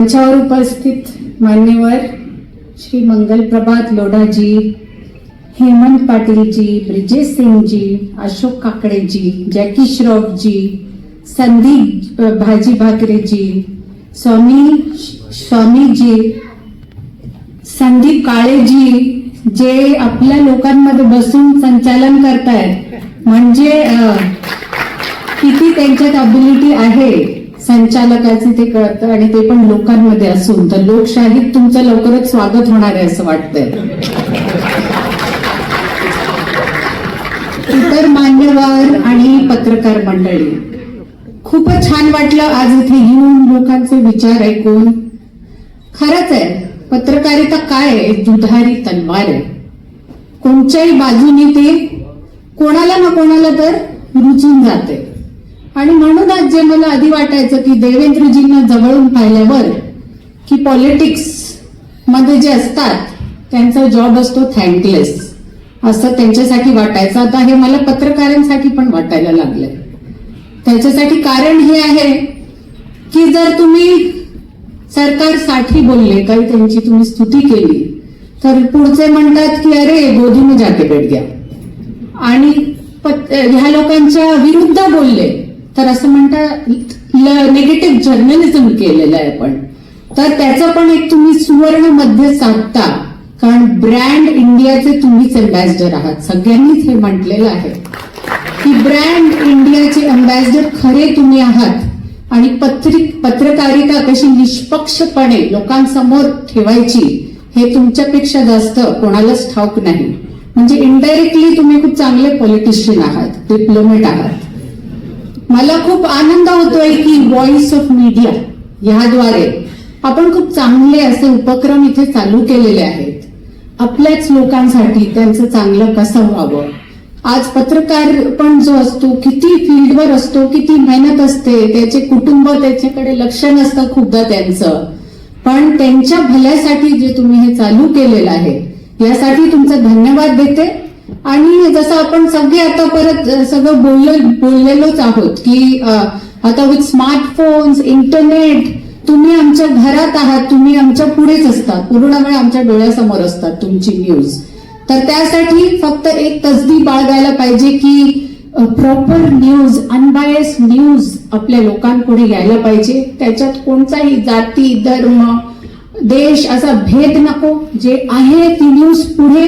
मंचावर उपस्थित मान्यवर श्री मंगल प्रभात लोढाजी हेमंत पाटीलजी ब्रिजेश सिंगजी अशोक काकडेजी जॅकी श्रॉफजी संदीप भाजी भाकरेजी स्वामी स्वामीजी संदीप काळेजी जे आपल्या लोकांमध्ये बसून संचालन करतायत. म्हणजे किती त्यांच्यात अबिलिटी आहे? संचालकाचे ते कळतं आणि ते पण लोकांमध्ये असून. तर लोकशाहीत तुमचं लवकरच स्वागत होणार आहे असं वाटतंय. इतर मान्यवर आणि पत्रकार मंडळी खूपच छान वाटलं आज इथे येऊन लोकांचे विचार ऐकून. खरंच आहे पत्रकारिता काय आहे? दुधारी तलवार आहे. कोणत्याही बाजूनी ते कोणाला ना कोणाला तर रुचून जाते. आणि म्हणूनच जे मला आधी वाटायचं की देवेंद्रजींना जवळून पाहिल्यावर की पॉलिटिक्समध्ये जे असतात त्यांचा जॉब असतो थँकलेस असं त्यांच्यासाठी वाटायचं. आता हे मला पत्रकारांसाठी पण वाटायला लागलंय. त्याच्यासाठी कारण हे आहे की जर तुम्ही सरकारसाठी बोलले काही त्यांची तुम्ही स्तुती केली तर पुढचे म्हणतात की अरे गोधीने जाके बैठ घ्या. आणि ह्या लोकांच्या विरुद्ध बोलले. तर असं म्हणतात निगेटिव्ह जर्नलिझम केलेलं आहे आपण तर त्याचं पण एक तुम्ही सुवर्ण मध्य साधता कारण ब्रँड इंडियाचे तुम्हीच अम्बॅसिडर आहात. सगळ्यांनीच हे म्हटलेलं आहे. की ब्रँड इंडियाचे अम्बॅसिडर खरे तुम्ही आहात. आणि पत्रिक पत्रकारिता कशी निष्पक्षपणे लोकांसमोर ठेवायची हे तुमच्यापेक्षा जास्त कोणालाच ठाऊक नाही. म्हणजे इनडायरेक्टली तुम्ही खूप चांगले पॉलिटिशियन आहात डिप्लोमेट आहात. मला खूप आनंद होतोय की व्हॉइस ऑफ मीडिया ह्याद्वारे आपण खूप चांगले असे उपक्रम इथे चालू केलेले आहेत. आपल्याच लोकांसाठी त्यांचं चांगलं कसं व्हावं? आज पत्रकार पण जो असतो किती फील्डवर असतो किती मेहनत असते त्याचे कुटुंब त्याच्याकडे लक्ष नसतं खूपदा त्यांचं. पण त्यांच्या भल्यासाठी जे तुम्ही हे चालू केलेलं आहे यासाठी तुमचा धन्यवाद देते. आणि जसं आपण सगळे आता परत सगळं बोललो बोललेलोच आहोत की आता विथ स्मार्टफोन्स इंटरनेट तुम्ही आमच्या घरात आहात तुम्ही आमच्या पुढेच असतात. पूर्ण वेळ आमच्या डोळ्यासमोर असतात तुमची न्यूज तर त्यासाठी फक्त एक तसदी बाळगायला पाहिजे की प्रॉपर न्यूज अनबायस न्यूज आपल्या लोकांपुढे यायला पाहिजे. त्याच्यात कोणताही जाती धर्म देश असा भेद नको. जे आहे ती न्यूज पुढे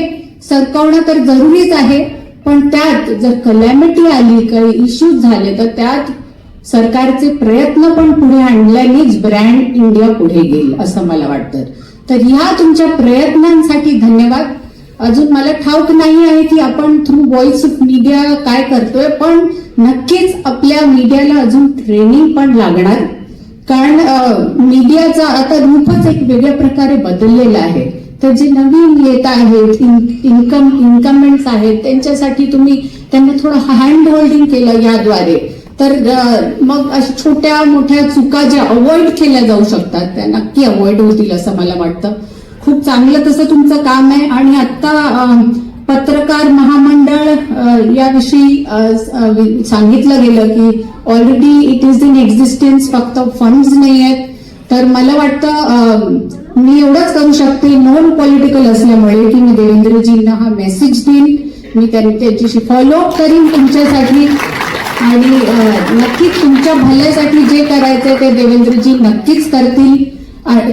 सरकवणं तर जरुरीच आहे पण त्यात जर कलॅमिटी आली काही इश्यूज झाले तर त्यात सरकारचे प्रयत्न पण पुढे आणल्यानेच ब्रँड इंडिया पुढे गेईल असं मला वाटतं. तर ह्या तुमच्या प्रयत्नांसाठी धन्यवाद. अजून मला ठाऊक नाही आहे की आपण थ्रू व्हॉइस ऑफ मीडिया काय करतोय पण नक्कीच आपल्या मीडियाला अजून ट्रेनिंग पण लागणार. कारण मीडियाचा आता रूपच एक वेगळ्या प्रकारे बदललेला आहे. तर जे नवीन येत आहेत इन्कम इन्कमेंट्स आहेत त्यांच्यासाठी तुम्ही त्यांना थोडं हँड होल्डिंग केलं याद्वारे. तर मग अशा छोट्या मोठ्या चुका ज्या अवॉइड केल्या जाऊ शकतात त्या नक्की अवॉइड होतील असं मला वाटतं. खूप चांगलं तसं तुमचं काम आहे आणि आता पत्रकार महामंडळ याविषयी सांगितलं गेलं की already it is in existence फक्त फंड्स नाही आहेत. तर मला वाटतं मी एवढंच करू शकते पॉलिटिकल असल्यामुळे की मी देवेंद्रजींना हा मेसेज देईन. मी त्यांच्याशी फॉलो करीन तुमच्यासाठी. आणि नक्कीच तुमच्या भल्यासाठी जे करायचंय ते देवेंद्रजी नक्कीच करतील.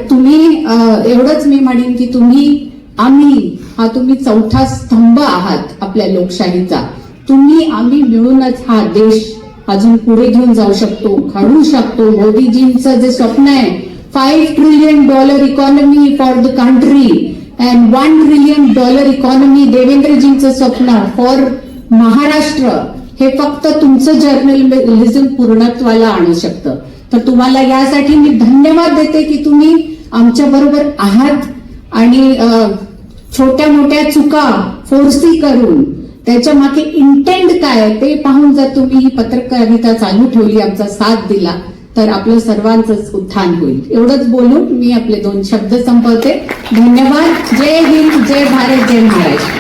तुम्ही एवढंच मी म्हणेन की तुम्ही आम्ही हा तुम्ही चौथा स्तंभ आहात आपल्या लोकशाहीचा. तुम्ही आम्ही मिळूनच हा देश अजून पुढे घेऊन जाऊ शकतो घडू शकतो. मोदीजींचं जे स्वप्न आहे five trillion dollar economy for the country and one trillion dollar economy देवेंद्रजींचं स्वप्न फॉर महाराष्ट्र हे फक्त तुमचं जर्नलिझम पूर्णत्वाला आणू शकतं. तर तुम्हाला यासाठी मी धन्यवाद देते की तुम्ही आमच्या बरोबर आहात आणि छोट्या मोठ्या चुका फोर्सी करून त्याच्यामागे इंटेंट काय ते पाहून जर तुम्ही ही पत्रकारिता चालू ठेवली आमचा साथ दिला तर आपलं सर्वांचंच उत्थान होईल. एवढंच बोलून मी आपले दोन शब्द संपवते. धन्यवाद. जय हिंद जय भारत जय महाराष्ट्र.